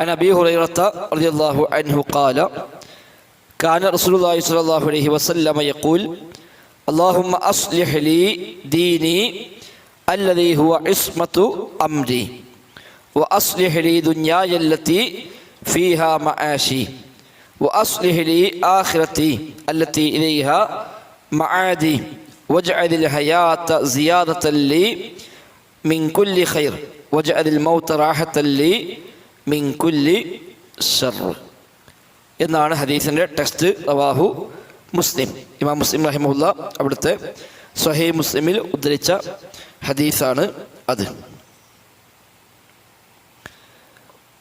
عن أبي هريرة رضي الله عنه قال كان رسول الله صلى الله عليه وسلم يقول اللهم أصلح لي ديني الذي هو عصمة أمري وأصلح لي دنياي التي فيها معاشي وأصلح لي آخرتي التي إليها معادي واجعل الحياة زيادة لي من كل خير واجعل الموت راحة لي മിങ്കുല്ലി ഷറു എന്നാണ് ഹദീസിന്റെ ടെക്സ്റ്റ്. റവാഹു മുസ്ലിം. ഇമാം മുസ്ലിം റഹിമുള്ള അവിടുത്തെ സൊഹൈ മുസ്ലിമിൽ ഉദ്ധരിച്ച ഹദീസാണ് അത്.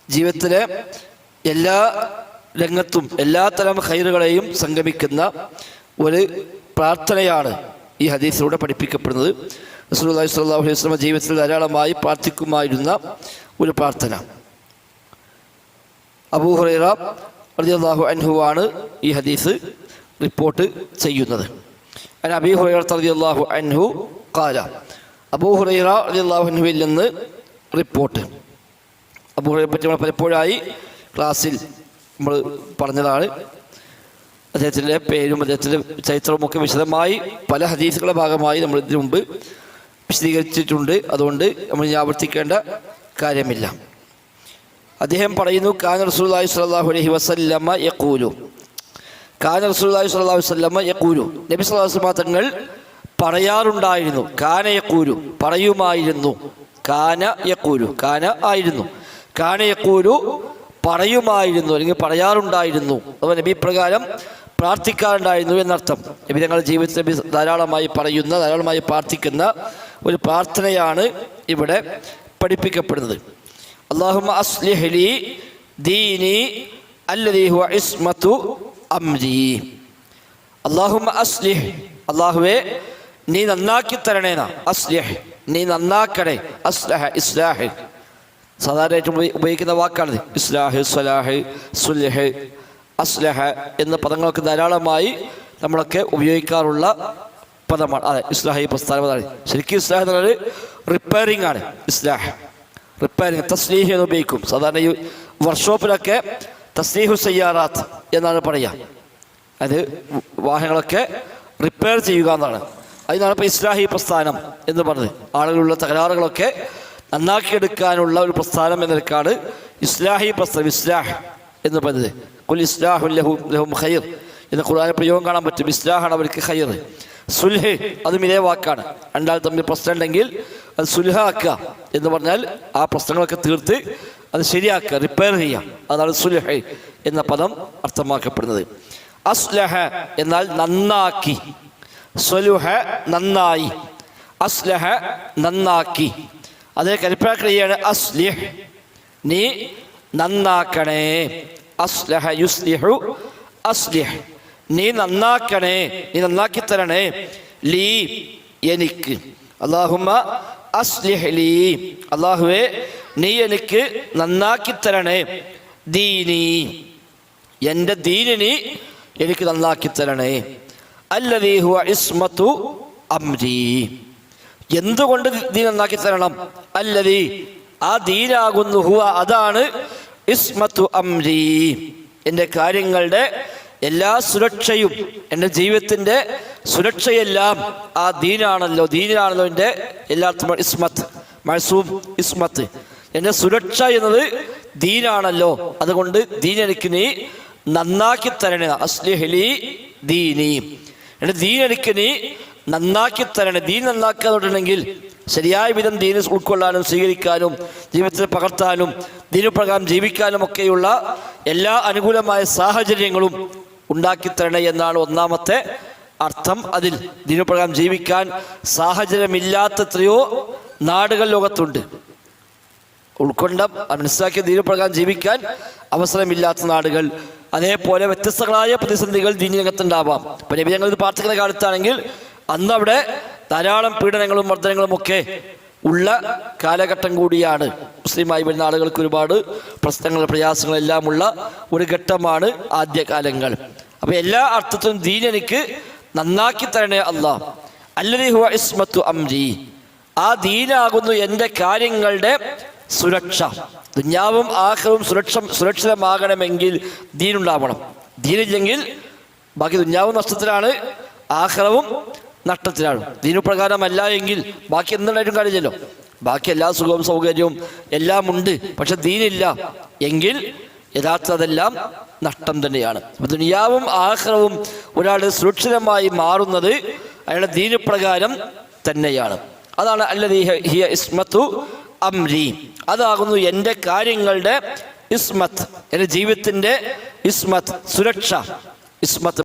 ജീവിതത്തിലെ എല്ലാ രംഗത്തും എല്ലാ തരം ഹൈറുകളെയും സംഗമിക്കുന്ന ഒരു പ്രാർത്ഥനയാണ് ഈ ഹദീസിലൂടെ പഠിപ്പിക്കപ്പെടുന്നത്. റസൂൽ സ്വല്ലാ അലൈഹി വസ്ലമ ജീവിതത്തിൽ ധാരാളമായി പ്രാർത്ഥിക്കുമായിരുന്ന ഒരു പ്രാർത്ഥന. അബൂ ഹുറൈറ റളിയല്ലാഹു ഈ ഹദീസ് റിപ്പോർട്ട് ചെയ്യുന്നത്. അബീ ഹുറൈറ റളിയല്ലാഹു അൻഹു കാല അബൂ ഹുറൈറ റളിയല്ലാഹു നിന്ന് റിപ്പോർട്ട്. അബൂഹുറയെ പറ്റി നമ്മൾ പലപ്പോഴായി ക്ലാസ്സിൽ നമ്മൾ പറഞ്ഞതാണ്. അദ്ദേഹത്തിന്റെ പേരും അദ്ദേഹത്തിന്റെ ചരിത്രവും ഒക്കെ വിശദമായി പല ഹദീസുകളുടെ ഭാഗമായി നമ്മൾ ഇതിനു മുമ്പ് വിശദീകരിച്ചിട്ടുണ്ട്. അതുകൊണ്ട് നമ്മൾ ആവർത്തിക്കേണ്ട കാര്യമില്ല. അദ്ദേഹം പറയുന്നു കാന റസൂലുള്ളാഹി സ്വല്ലാഹു അലഹി വസല്ലമ യക്കൂലു കാന റസൂലുള്ളാഹി സ്വല്ലല്ലാഹു അലൈഹി യക്കൂലു നബി സ്വല്ലല്ലാഹു അലൈഹി തങ്ങൾ പറയാറുണ്ടായിരുന്നു കാന യഖൂലു. പറയുമായിരുന്നു കാന യഖൂലു. കാന ആയിരുന്നു. കാന യഖൂലു പറയുമായിരുന്നു അല്ലെങ്കിൽ പറയാറുണ്ടായിരുന്നു. അപ്പോൾ നബി പ്രകാരം പ്രാർത്ഥിക്കാറുണ്ടായിരുന്നു എന്നർത്ഥം. നബി തങ്ങളുടെ ജീവിതത്തിൽ നബി ധാരാളമായി പറയുന്ന ധാരാളമായി പ്രാർത്ഥിക്കുന്ന ഒരു പ്രാർത്ഥനയാണ് ഇവിടെ പഠിപ്പിക്കപ്പെടുന്നത്. അള്ളാഹുമ ദീനി അല്ലദീ ഹുവ ഇസ്മത്തു അംരി. അള്ളാഹുമ അസ്ലിഹ് അള്ളാഹുവെ നീ നന്നാക്കി തരണേന അസ്ലിഹ് നീ നന്നാക്കണേ. അസ്ലഹ ഇസ്ലാഹ്. സാധാരണയായിട്ട് ഉപയോഗിക്കുന്ന വാക്കാണ് ഇസ്ലാഹ് സ്വലാഹ് സുലഹ് അസ്ലഹ എന്ന പദങ്ങളൊക്കെ ധാരാളമായി നമ്മളൊക്കെ ഉപയോഗിക്കാറുള്ള പദമാണ്. അതെ ഇസ്ലാഹ് ഈ പ്രസ്ഥാനം അതാണ് ശരിക്കും ഇസ്ലാഹ് എന്ന് പറയുന്നത് റിപ്പയറിംഗ് ആണ്. ഇസ്ലാഹ്. റിപ്പയറിംഗ് തസ്ലീഹ് എന്ന് ഉപയോഗിക്കും. സാധാരണ ഈ വർക്ക്ഷോപ്പിലൊക്കെ തസ്ലീഹു സയ്യാറാത്ത് എന്നാണ് പറയുക. അത് വാഹനങ്ങളൊക്കെ റിപ്പയർ ചെയ്യുക എന്നാണ്. അതിനാണ് ഇപ്പോൾ ഇസ്ലാഹി പ്രസ്ഥാനം എന്ന് പറഞ്ഞത്. ആളുകളുള്ള തകരാറുകളൊക്കെ നന്നാക്കിയെടുക്കാനുള്ള ഒരു പ്രസ്ഥാനം എന്ന നിലക്കാണ് ഇസ്ലാഹി പ്രസ്ഥാനം ഇസ്ലാഹ് എന്ന് പറഞ്ഞത് കുൽ ഇസ്ലാഹു ലഹു ലഹും ഖൈർ. എന്ന ഖുർആാന പ്രയോഗം കാണാൻ പറ്റും. ഇസ്ലാഹാണ് അവർക്ക് ഖൈർ. സുൽഹ് അതും ഇതേ വാക്കാണ്. രണ്ടാൾ തമ്മിൽ പ്രശ്നം ഉണ്ടെങ്കിൽ അത് സുൽഹാക്കുക എന്ന് പറഞ്ഞാൽ ആ പ്രശ്നങ്ങളൊക്കെ തീർത്ത് അത് ശരിയാക്കുക റിപ്പയർ ചെയ്യുക. അതാണ് സുലഹ എന്ന പദം അർത്ഥമാക്കപ്പെടുന്നത്. അസ്ലഹ എന്നാൽ നന്നാക്കി. സ്വലുഹ നന്നായി. അസ്ലഹ നന്നാക്കി. അതേ കലിപ്പാക്രിയാണ് അസ്ലിഹ്. നീ നന്നാക്കണേ. അസ്ലഹ യുസ്ലിഹു അസ്ലിഹ്. നീ നന്നാക്കണേ. നീ നന്നാക്കി തരണേ. ലീ എനിക്ക്. അള്ളാഹുമ്മ അസ്ലിഹ് അള്ളാഹുവെ നീ എനിക്ക് നന്നാക്കി തരണേ. ദീനി. എന്റെ ദീനിനി എനിക്ക് നന്നാക്കി തരണേ. അല്ലതീ ഹുവ ഇസ്മത്തു അംരി. എന്തുകൊണ്ട് ദീൻ നന്നാക്കി തരണം? അല്ലതി ആ ദീനാകുന്നു ഹുവ അതാണ് ഇസ്മത്തു അംരി. എന്റെ കാര്യങ്ങളുടെ എല്ലാ സുരക്ഷയും എന്റെ ജീവിതത്തിന്റെ സുരക്ഷയെല്ലാം ആ ദീനാണല്ലോ ദീനാണല്ലോ എന്റെ എല്ലാത്തും ഇസ്മത്ത് മൈസൂബ് ഇസ്മത്ത്. എന്റെ സുരക്ഷ എന്നത് ദീനാണല്ലോ. അതുകൊണ്ട് ദീൻ എനിക്ക് നീ നന്നാക്കി തരണേ. അസ്ലിഹലി ദീനി. എന്റെ ദീൻ എനിക്ക് നീ നന്നാക്കി തരണേ. ദീൻ നന്നാക്കുക എന്നുണ്ടെങ്കിൽ ശരിയായ വിധം ദീന് ഉൾക്കൊള്ളാനും സ്വീകരിക്കാനും ജീവിതത്തിൽ പകർത്താനും ദീനപ്രകാരം ജീവിക്കാനും ഒക്കെയുള്ള എല്ലാ അനുകൂലമായ സാഹചര്യങ്ങളും ഉണ്ടാക്കി തരണേ എന്നാണ് ഒന്നാമത്തെ അർത്ഥം അതിൽ ദിനപ്രകാരം ജീവിക്കാൻ സാഹചര്യമില്ലാത്ത എത്രയോ നാടുകൾ ലോകത്തുണ്ട്. ഉൾക്കൊണ്ട മനസ്സിലാക്കിയ ദീനപ്രകാരം ജീവിക്കാൻ അവസരമില്ലാത്ത നാടുകൾ. അതേപോലെ വ്യത്യസ്തങ്ങളായ പ്രതിസന്ധികൾ ദീനരംഗത്തുണ്ടാവാം. ഇപ്പം നബി ഞങ്ങൾ പ്രാർത്ഥിക്കുന്ന കാലത്താണെങ്കിൽ അന്നവിടെ ധാരാളം പീഡനങ്ങളും മർദ്ദനങ്ങളും ഒക്കെ ഉള്ള കാലഘട്ടം കൂടിയാണ്. മുസ്ലിമായി വരുന്ന ആളുകൾക്ക് ഒരുപാട് പ്രശ്നങ്ങൾ പ്രയാസങ്ങളെല്ലാം ഉള്ള ഒരു ഘട്ടമാണ് ആദ്യകാലങ്ങൾ. അപ്പോൾ എല്ലാ അർത്ഥത്തിലും ദീൻ എനിക്ക് നന്നാക്കി തരണേ അല്ല അല്ലതി ഹുവ ഇസ്മത്തു അംരി. ആ ദീനാകുന്നു എന്റെ കാര്യങ്ങളുടെ സുരക്ഷ. ദുഞ്ഞാവും ആഹ്റവും സുരക്ഷ സുരക്ഷിതമാകണമെങ്കിൽ ദീനുണ്ടാവണം. ദീനില്ലെങ്കിൽ ബാക്കി ദുഞ്ഞാവും നഷ്ടത്തിലാണ് ആഹ്റവും നഷ്ടത്തിലാണ്. ദീനുപ്രകാരമല്ല എങ്കിൽ ബാക്കി എന്തുണ്ടായിട്ടും കാര്യമില്ലല്ലോ. ബാക്കി എല്ലാ സുഖവും സൗകര്യവും എല്ലാം ഉണ്ട് പക്ഷെ ദീനില്ല എങ്കിൽ യഥാർത്ഥ അതെല്ലാം നഷ്ടം തന്നെയാണ്. ദുനിയാവും ആഹ്റവും ഒരാൾ സുരക്ഷിതമായി മാറുന്നത് അയാളുടെ ദീനപ്രകാരം തന്നെയാണ്. അതാണ് അല്ലതീ ഹിയ ഇസ്മത്തു അംരി. അതാകുന്നു എന്റെ കാര്യങ്ങളുടെ ഇസ്മത്ത് എന്റെ ജീവിതത്തിന്റെ ഇസ്മത്ത് സുരക്ഷ ഇസ്മത്ത്.